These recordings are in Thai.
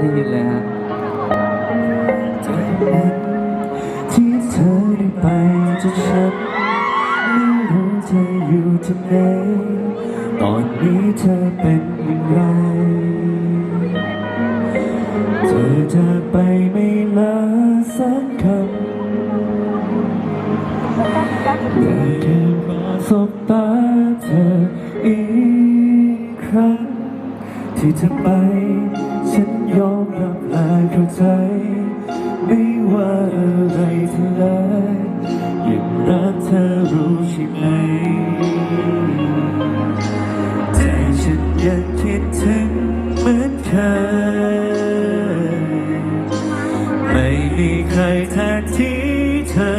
ได้ยินเลยฮะที่เธอได้ไปจนฉันไม่รู้เธออยู่ที่ไหนตอนนี้เธอเป็นอย่างไร เธอจะไปไม่เละสักคำแต่แค่มาสบตาเธออีกครั้ง ที่เธอไป ฉันยอมรับและเข้าใจ ไม่ว่าอะไรเธอเลยยังรักเธอรู้ใช่ไหม ใจฉันยังคิดถึงเหมือนเคยไม่มีใครแทนที่เธอ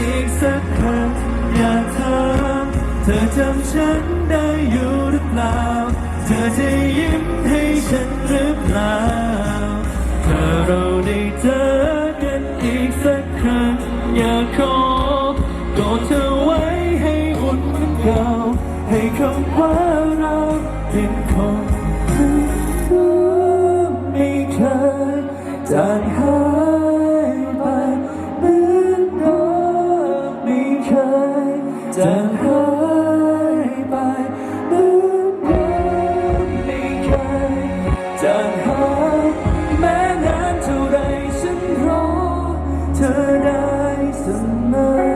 อีกสักครั้งอยากถามเธอจำฉันได้อยู่หรือเปล่า เธอจะยิ้มให้ฉันหรือเปล่าถ้าเราได้เจอกันอีกสักครั้งอยากขอกอดเธอไว้ให้อุ่นเหมือนเก่าให้คำว่าเราเป็นคนไม่เคยจางหา ยจะหายไปเหมือนไม่เคยจางหาแม้นานเท่าไรฉันรอเธอได้เสมอ